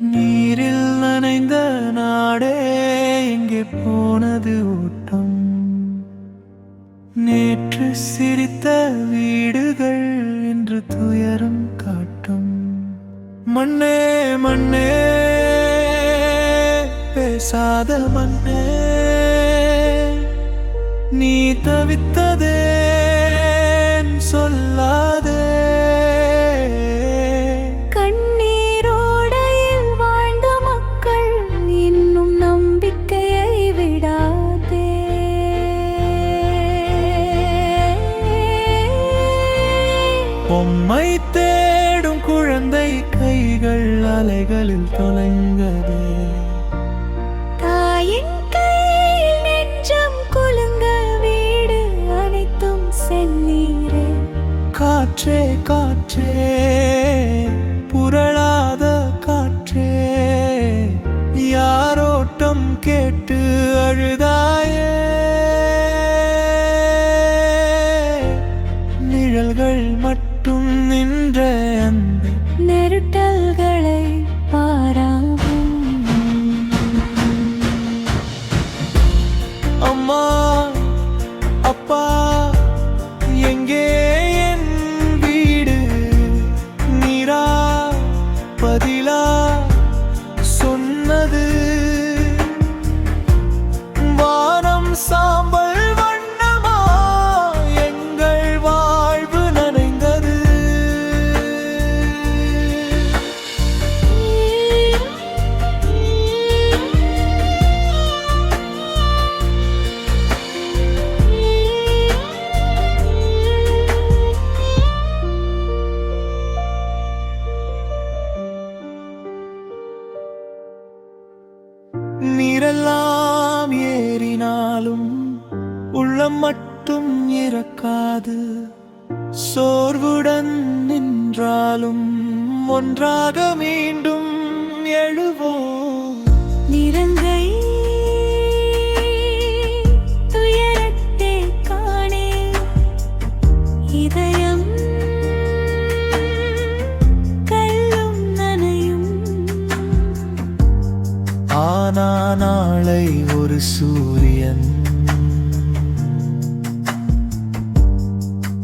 நீரில் நனைந்த நாடே எங்கே போனது ஓட்டம். நேற்று சிரித்த வீடுகள் இன்று துயரம் காட்டும். மண்ணே மண்ணே பேசாத மண்ணே. நீ தவித்ததே பொம்மை தேடும் குழந்தை கைகள் அலைகளில் தொலைங்கதே தாயின் கையில் நெஞ்சம் குலுங்க வீடு அனைத்தும் செந்நீரே. காற்றே காற்றே புரளாத காற்றே யாரோட்டம் கேட்டு அழுதாயே children நீரெல்லாம் ஏறினாலும் உள்ளம் மட்டும் இறக்காது. சோர்வுடன் நின்றாலும் ஒன்றாக மீண்டும் ஆனா நாளை ஒரு சூரியன்.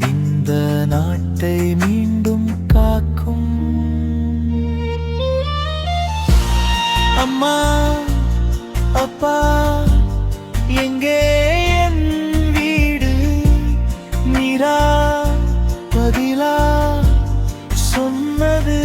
இந்த நாட்டை மீண்டும் காக்கும். அம்மா அப்பா எங்கே என் வீடு? நீரா பதிலா சொன்னது